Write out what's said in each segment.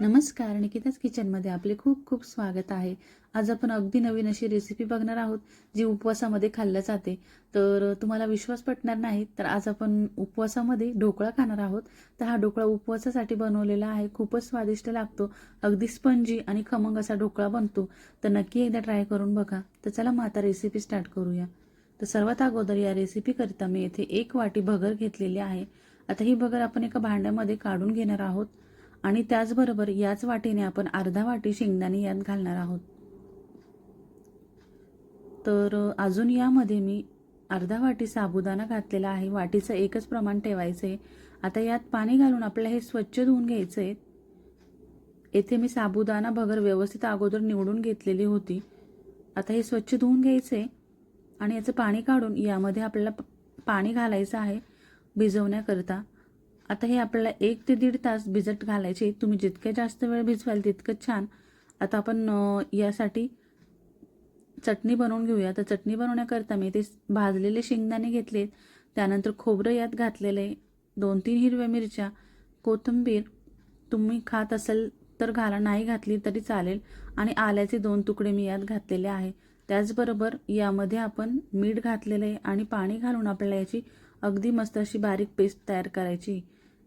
नमस्कार निकिताज किचनमध्ये आपले खूप खूप स्वागत आहे. आज आपण अगदी नवीन अशी रेसिपी बघणार आहोत जी उपवासामध्ये खाल्ल्या जाते. तर तुम्हाला विश्वास पटणार नाही तर आज आपण उपवासामध्ये ढोकळा खाणार आहोत. तर हा ढोकळा उपवासासाठी बनवलेला आहे खूपच स्वादिष्ट लागतो. अगदी स्पंजी आणि खमंग असा ढोकळा बनतो. तर नक्की एकदा ट्राय करून बघा. तर चला मग आता रेसिपी स्टार्ट करूया. तर सर्वात अगोदर या रेसिपीकरिता मी येथे एक वाटी भगर घेतलेली आहे. आता ही भगर आपण एका भांड्यामध्ये काढून घेणार आहोत. आणि त्याचबरोबर याच वाटीने आपण अर्धा वाटी शेंगदाणे यात घालणार आहोत. तर अजून यामध्ये मी अर्धा वाटी साबुदाणा घातलेला आहे. वाटीचं एकच प्रमाण ठेवायचं आहे आता यात पाणी घालून आपल्याला हे स्वच्छ धुवून घ्यायचं आहे येथे मी साबुदाणा भगर व्यवस्थित अगोदर निवडून घेतलेली होती. आता हे स्वच्छ धुवून घ्यायचं आहे आणि याचं पाणी काढून यामध्ये आपल्याला पाणी घालायचं आहे भिजवण्याकरता आता हे आपल्याला एक ते दीड तास भिजत घालायचे. तुम्ही जितके जास्त वेळ भिजवाल तितकं छान. आता आपण यासाठी चटणी बनवून घेऊया. तर चटणी बनवण्याकरता मी ते भाजलेले शेंगदाणे घेतलेत. त्यानंतर खोबरं यात घातलेलं आहे. दोन तीन हिरव्या मिरच्या कोथिंबीर. तुम्ही खात असाल तर घाला. नाही घातली तरी चालेल. आणि आल्याचे दोन तुकडे मी यात घातलेले आहे. त्याचबरोबर यामध्ये आपण मीठ घातलेलं आहे आणि पाणी घालून आपल्याला याची अगदी मस्त अशी बारीक पेस्ट तयार करायची.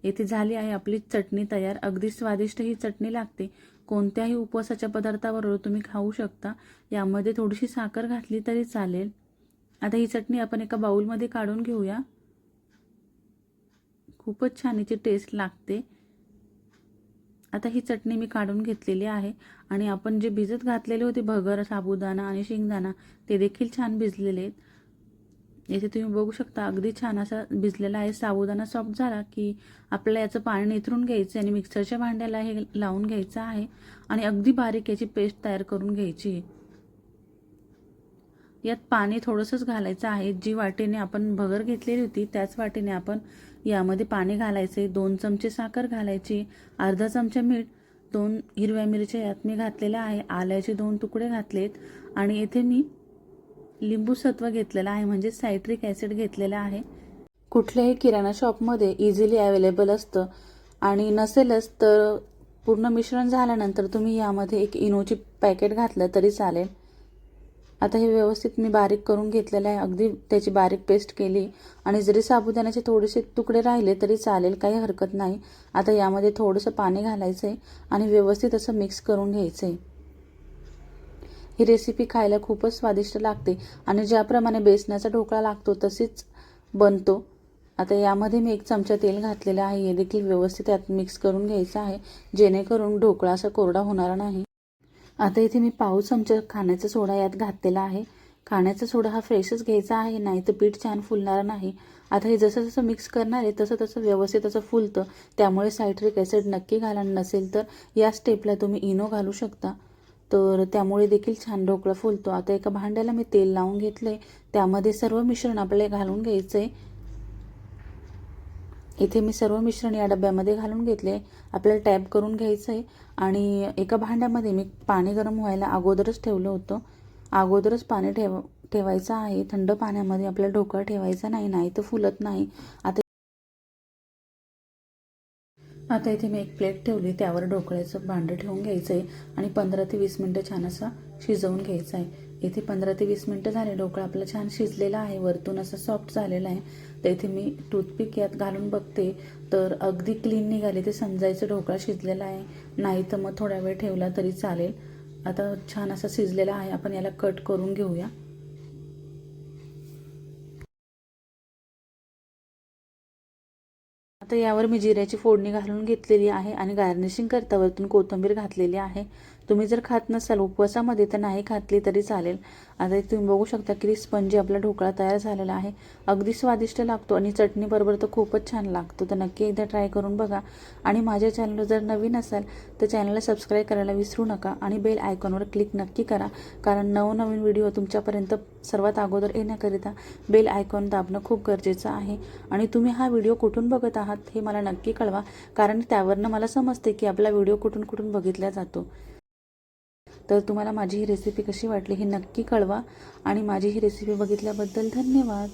येथे झाली आहे. आपली चटणी तयार. अगदी स्वादिष्ट ही चटणी लागते. कोणत्याही उपवासाच्या पदार्थाबरोबर तुम्ही खाऊ शकता. यामध्ये थोडीशी साखर घातली तरी चालेल. आता ही चटणी आपण एका बाऊलमध्ये काढून घेऊया. खूपच छान हिची टेस्ट लागते. आता ही चटणी मी काढून घेतलेली आहे. आणि आपण जे भिजत घातलेले होते भगर साबुदाणा आणि शेंगदाणा ते देखील छान भिजलेले आहेत. येथे तुम्ही बघू शकता अगदी छान असा भिजलेला आहे. साबुदाणा सॉफ्ट झाला की आपल्याला याचं पाणी निथरून घ्यायचं आणि मिक्सरच्या भांड्याला हे लावून घ्यायचं आहे आणि अगदी बारीक याची पेस्ट तयार करून घ्यायची. यात पाणी थोडंसंच घालायचं आहे. जी वाटीने आपण भगर घेतलेली होती त्याच वाटीने आपण यामध्ये पाणी घालायचे दोन चमचे साखर घालायची अर्धा चमचा मीठ दोन हिरव्या मिरच्या यात मी घातलेल्या आहे. आल्याचे दोन तुकडे घातलेत आणि येथे मी लिंबूसत्व घेतलेलं आहे म्हणजे सायट्रिक ॲसिड घेतलेलं आहे. कुठल्याही किराणा शॉपमध्ये इझिली अवेलेबल असतं. आणि नसेलच तर पूर्ण मिश्रण झाल्यानंतर तुम्ही यामध्ये एक इनोची पॅकेट घातलं तरी चालेल. आता हे व्यवस्थित मी बारीक करून घेतलेलं आहे. अगदी त्याची बारीक पेस्ट केली. आणि जरी साबुदाण्याचे थोडेसे तुकडे राहिले तरी चालेल काही हरकत नाही. आता यामध्ये थोडंसं पाणी घालायचं आहे आणि व्यवस्थित असं मिक्स करून घ्यायचं आहे ही रेसिपी खायला खूपच स्वादिष्ट लागते. आणि ज्याप्रमाणे बेसनाचा ढोकळा लागतो तशीच बनतो. आता यामध्ये मी एक चमचा तेल घातलेलं आहे. हे देखील व्यवस्थित यात मिक्स करून घ्यायचं आहे. जेणेकरून ढोकळा असा कोरडा होणार नाही. आता इथे मी पाव चमचा खाण्याचा सोडा यात घातलेला आहे. खाण्याचा सोडा हा फ्रेशच घ्यायचा आहे नाही तर पीठ छान फुलणार नाही. आता हे जसं जसं मिक्स करणार आहे तसं तसं व्यवस्थित असं फुलतं. त्यामुळे सायट्रिक ॲसिड नक्की घाला नसेल तर या स्टेपला तुम्ही इनो घालू शकता. तर त्यामुळे देखील छान ढोकळा फुलतो. आता एका भांड्याला मी तेल लावून घेतले त्यामध्ये सर्व मिश्रण आपल्याला घालून घ्यायचं आहे इथे मी सर्व मिश्रण या डब्यामध्ये घालून घेतले. आपल्याला टॅप करून घ्यायचं आहे आणि एका भांड्यामध्ये मी पाणी गरम व्हायला अगोदरच ठेवलं होतं. अगोदरच पाणी ठेव ठेवायचं आहे. थंड पाण्यामध्ये आपल्याला ढोकळा ठेवायचा नाही नाही तर फुलत नाही. आता आता इथे मी एक प्लेट ठेवली त्यावर ढोकळ्याचं भांडं ठेवून घ्यायचं आहे आणि पंधरा ते वीस मिनटं छान असा शिजवून घ्यायचा आहे इथे पंधरा ते वीस मिनटं झाले ढोकळा आपला छान शिजलेला आहे वरतून असं सॉफ्ट झालेला आहे. तर इथे मी टूथपिक यात घालून बघते. तर अगदी क्लीन निघाले ते समजायचं ढोकळा शिजलेला आहे. नाही तर मग थोड्या वेळ ठेवला तरी चालेल. आता छान असा शिजलेला आहे आपण याला कट करून घेऊया. आता यावर मी जिऱ्याची फोडणी घालून घेतलेली आहे आणि गार्निशिंग करता वरतून कोथिंबीर घातलेली आहे. तुम्ही जर खात नसाल उपवासामध्ये तर नाही खातली तरी चालेल. आता तुम्ही बघू शकता की स्पंजी आपला ढोकळा तयार झालेला आहे. अगदी स्वादिष्ट लागतो आणि चटणीबरोबर तर खूपच छान लागतो. तर नक्की एकदा ट्राय करून बघा. आणि माझ्या चॅनलवर जर नवीन असाल तर चॅनलला सबस्क्राईब करायला विसरू नका आणि बेल आयकॉनवर क्लिक नक्की करा. कारण नवनवीन व्हिडिओ तुमच्यापर्यंत सर्वात अगोदर येण्याकरिता बेल आयकॉन दाबणं खूप गरजेचं आहे. आणि तुम्ही हा व्हिडिओ कुठून बघत आहात हे मला नक्की कळवा. कारण त्यावरनं मला समजते की आपला व्हिडिओ कुठून कुठून बघितला जातो. तर तुम्हाला माझी ही रेसिपी कशी वाटली हे नक्की कळवा. आणि माझी ही रेसिपी बघितल्याबद्दल धन्यवाद.